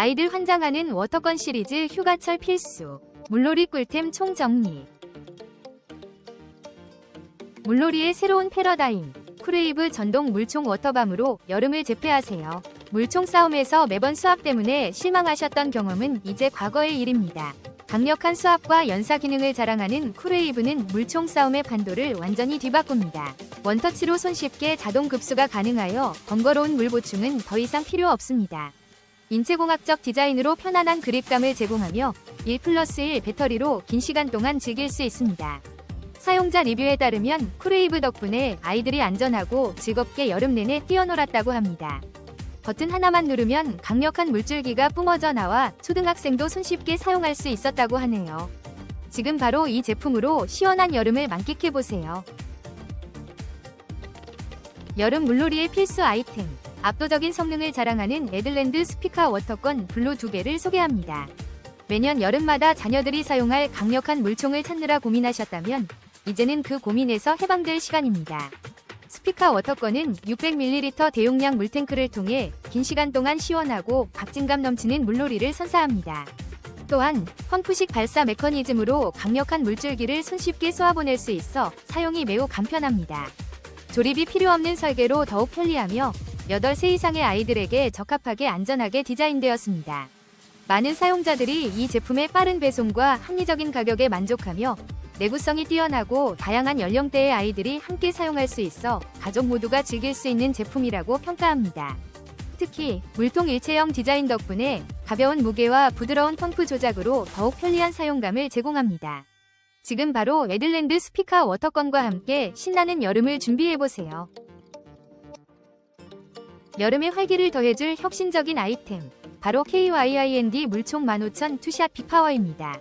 아이들 환장하는 워터건 시리즈 휴가철 필수. 물놀이 꿀템 총정리. 물놀이의 새로운 패러다임. 쿠레이브 전동 물총 워터밤으로 여름을 제패하세요. 물총 싸움에서 매번 수압 때문에 실망하셨던 경험은 이제 과거의 일입니다. 강력한 수압과 연사 기능을 자랑하는 쿠레이브는 물총 싸움의 판도를 완전히 뒤바꿉니다. 원터치로 손쉽게 자동 급수가 가능하여 번거로운 물 보충은 더 이상 필요 없습니다. 인체공학적 디자인으로 편안한 그립감을 제공하며 1 플러스 1 배터리로 긴 시간 동안 즐길 수 있습니다. 사용자 리뷰에 따르면 쿠레이브 덕분에 아이들이 안전하고 즐겁게 여름 내내 뛰어놀았다고 합니다. 버튼 하나만 누르면 강력한 물줄기가 뿜어져 나와 초등학생도 손쉽게 사용할 수 있었다고 하네요. 지금 바로 이 제품으로 시원한 여름을 만끽해보세요. 여름 물놀이의 필수 아이템. 압도적인 성능을 자랑하는 에들랜드 스피카 워터건 블루 두 개를 소개합니다. 매년 여름마다 자녀들이 사용할 강력한 물총을 찾느라 고민하셨다면 이제는 그 고민에서 해방될 시간입니다. 스피카 워터건은 600ml 대용량 물탱크를 통해 긴 시간 동안 시원하고 박진감 넘치는 물놀이를 선사합니다. 또한 펌프식 발사 메커니즘으로 강력한 물줄기를 손쉽게 쏘아보낼 수 있어 사용이 매우 간편합니다. 조립이 필요 없는 설계로 더욱 편리하며 8세 이상의 아이들에게 적합하게 안전하게 디자인되었습니다. 많은 사용자들이 이 제품의 빠른 배송과 합리적인 가격에 만족하며 내구성이 뛰어나고 다양한 연령대의 아이들이 함께 사용할 수 있어 가족 모두가 즐길 수 있는 제품이라고 평가합니다. 특히 물통 일체형 디자인 덕분에 가벼운 무게와 부드러운 펌프 조작으로 더욱 편리한 사용감을 제공합니다. 지금 바로 에들랜드 스피카 워터건과 함께 신나는 여름을 준비해보세요. 여름의 활기를 더해줄 혁신적인 아이템. 바로 KYIND 물총 15000 투샷 빅파워입니다.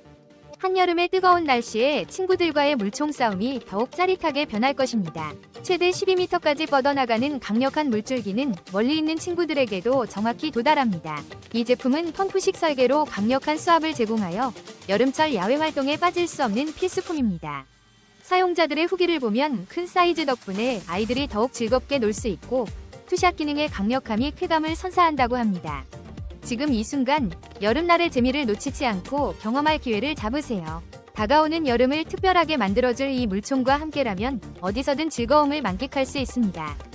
한여름의 뜨거운 날씨에 친구들과의 물총 싸움이 더욱 짜릿하게 변할 것입니다. 최대 12m까지 뻗어나가는 강력한 물줄기는 멀리 있는 친구들에게도 정확히 도달합니다. 이 제품은 펌프식 설계로 강력한 수압을 제공하여 여름철 야외 활동에 빠질 수 없는 필수품입니다. 사용자들의 후기를 보면 큰 사이즈 덕분에 아이들이 더욱 즐겁게 놀 수 있고 투샷 기능의 강력함이 쾌감을 선사한다고 합니다. 지금 이 순간 여름날의 재미를 놓치지 않고 경험할 기회를 잡으세요. 다가오는 여름을 특별하게 만들어줄 이 물총과 함께라면 어디서든 즐거움을 만끽할 수 있습니다.